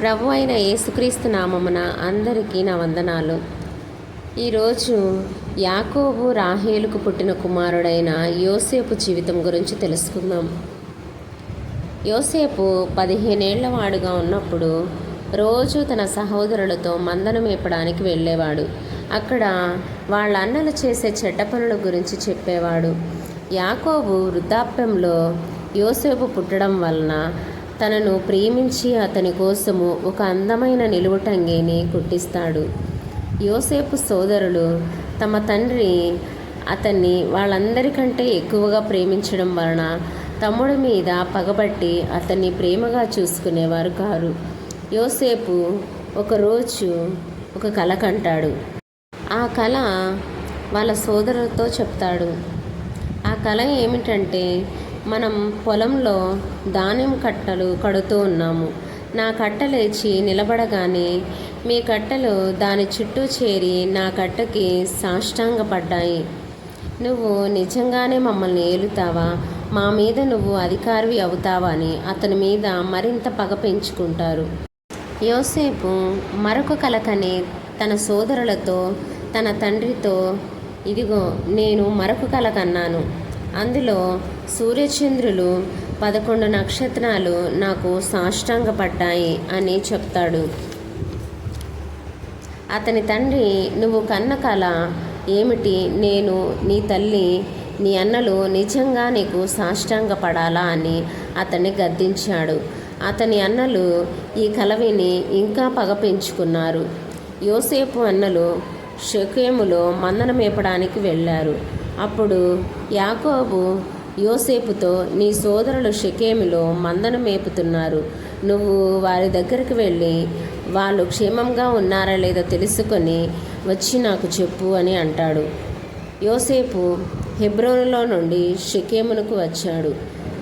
ప్రభు అయిన యేసుక్రీస్తు నామమున అందరికీ నా వందనాలు. ఈరోజు యాకోబు రాహేలుకు పుట్టిన కుమారుడైన యోసేపు జీవితం గురించి తెలుసుకుందాం. యోసేపు పదిహేనేళ్ళ వాడుగా ఉన్నప్పుడు రోజు తన సహోదరులతో మందను మేపడానికి వెళ్ళేవాడు. అక్కడ వాళ్ళ అన్నలు చేసే చెడ్డ పనుల గురించి చెప్పేవాడు. యాకోబు వృద్ధాప్యంలో యోసేపు పుట్టడం వలన తనను ప్రేమించి అతని కోసము ఒక అందమైన నిలువుటంగిని కుట్టిస్తాడు. యోసేపు సోదరులు తమ తండ్రి అతన్ని వాళ్ళందరికంటే ఎక్కువగా ప్రేమించడం వలన తమ్ముడి మీద పగబట్టి అతన్ని ప్రేమగా చూసుకునేవారు కారు. యోసేపు ఒకరోజు ఒక కళ కంటాడు. ఆ కళ వాళ్ళ సోదరులతో చెప్తాడు. ఆ కళ ఏమిటంటే మనం పొలంలో ధాన్యం కట్టలు కడుతూ ఉన్నాము. నా కట్ట లేచి నిలబడగానే మీ కట్టలు దాని చుట్టూ చేరి నా కట్టకి సాష్టాంగపడ్డాయి. నువ్వు నిజంగానే మమ్మల్ని ఏలుతావా? మా మీద నువ్వు అధికారివి అవుతావా అని అతని మీద మరింత పగ పెంచుకుంటారు. యోసేపు మరొక కలకని తన సోదరులతో తన తండ్రితో ఇదిగో నేను మరొక కల కన్నాను అందులో సూర్యచంద్రులు పదకొండు నక్షత్రాలు నాకు సాష్టాంగపడ్డాయి అని చెప్తాడు. అతని తండ్రి నువ్వు కన్న కళ ఏమిటి? నేను నీ తల్లి నీ అన్నలు నిజంగా నీకు సాష్టాంగపడాలా? అని అతన్ని గద్దించాడు. అతని అన్నలు ఈ కలవిని ఇంకా పగ పెంచుకున్నారు. యోసేపు అన్నలు షకేములో మందన మేపడానికి వెళ్ళారు. అప్పుడు యాకోబు యోసేపుతో నీ సోదరులు షకేమిలో మందను మేపుతున్నారు. నువ్వు వారి దగ్గరికి వెళ్ళి వాళ్ళు క్షేమంగా ఉన్నారా లేదో తెలుసుకొని వచ్చి నాకు చెప్పు అని అంటాడు. యోసేపు హెబ్రోన్లో నుండి షకేమునకు వచ్చాడు.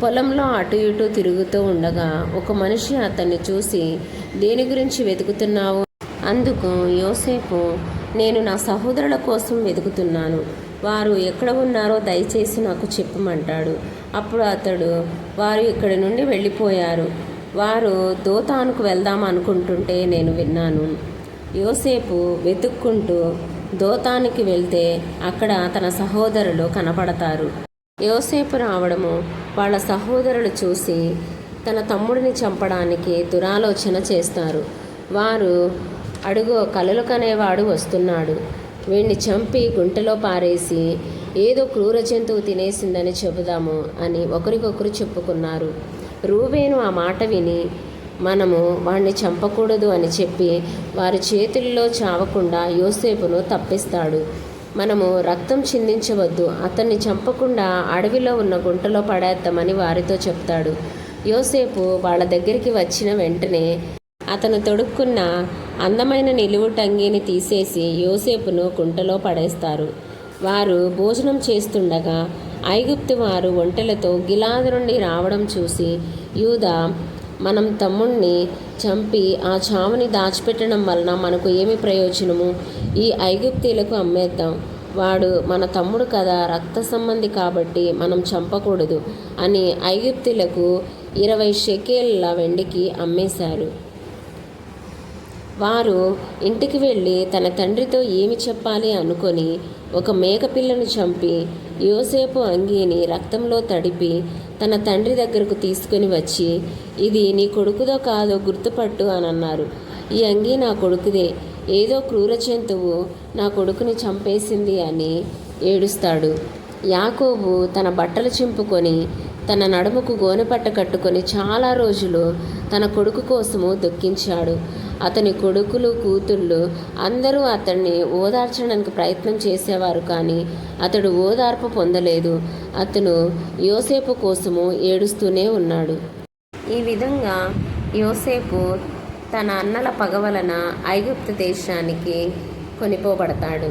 పొలంలో అటు ఇటు తిరుగుతూ ఉండగా ఒక మనిషి అతన్ని చూసి దేని గురించి వెతుకుతున్నావు? అందుకు యోసేపు నేను నా సహోదరుల కోసం వెతుకుతున్నాను. వారు ఎక్కడ ఉన్నారో దయచేసి నాకు చెప్పమంటాడు. అప్పుడు అతడు వారు ఇక్కడి నుండి వెళ్ళిపోయారు. వారు దోతానుకు వెళ్దాం అనుకుంటుంటే నేను విన్నాను. యోసేపు వెతుక్కుంటూ దోతానికి వెళ్తే అక్కడ తన సహోదరులు కనపడతారు. యోసేపు రావడము వాళ్ళ సహోదరులు చూసి తన తమ్ముడిని చంపడానికి దురాలోచన చేస్తారు. వారు అడుగో కలలు కనేవాడు వస్తున్నాడు. వీణ్ణి చంపి గుంటలో పారేసి ఏదో క్రూర జంతువు తినేసిందని చెబుదాము అని ఒకరికొకరు చెప్పుకున్నారు. రూవేను ఆ మాట విని మనము వాణ్ణి చంపకూడదు అని చెప్పి వారి చేతుల్లో చావకుండా యోసేపును తప్పిస్తాడు. మనము రక్తం చిందించవద్దు అతన్ని చంపకుండా అడవిలో ఉన్న గుంటలో పడేద్దామని వారితో చెప్తాడు. యోసేపు వాళ్ళ దగ్గరికి వచ్చిన వెంటనే అతను తొడుక్కున్న అందమైన నిలువు టంగిని తీసేసి యోసేపును కుంటలో పడేస్తారు. వారు భోజనం చేస్తుండగా ఐగుప్తు వారు ఒంటెలతో గిలాదు నుండి రావడం చూసి యూదా మనం తమ్ముణ్ణి చంపి ఆ చావుని దాచిపెట్టడం వలన మనకు ఏమి ప్రయోజనము? ఈ ఐగుప్తీలకు అమ్మేద్దాం. వాడు మన తమ్ముడు కదా రక్త సంబంధి కాబట్టి మనం చంపకూడదు అని ఐగుప్తులకు ఇరవై షెకేళ్ళ వెండికి అమ్మేశారు. వారు ఇంటికి వెళ్ళి తన తండ్రితో ఏమి చెప్పాలి అనుకొని ఒక మేకపిల్లను చంపి యోసేపు అంగీని రక్తంలో తడిపి తన తండ్రి దగ్గరకు తీసుకుని వచ్చి ఇది నీ కొడుకుదో కాదో గుర్తుపట్టు అని అన్నారు. ఈ అంగీ నా కొడుకుదే. ఏదో క్రూర జంతువు నా కొడుకుని చంపేసింది అని ఏడుస్తాడు. యాకోబు తన బట్టలు చింపుకొని తన నడుముకు గోనెపట్ట కట్టుకొని చాలా రోజులు తన కొడుకు కోసము దుఃఖించాడు. అతని కొడుకులు కూతుళ్ళు అందరూ అతన్ని ఓదార్చడానికి ప్రయత్నం చేసేవారు కానీ అతడు ఓదార్పు పొందలేదు. అతను యోసేపు కోసము ఏడుస్తూనే ఉన్నాడు. ఈ విధంగా యోసేపు తన అన్నల పగవలన ఐగుప్త ఐగుప్తు దేశానికి కొనిపోబడతాడు.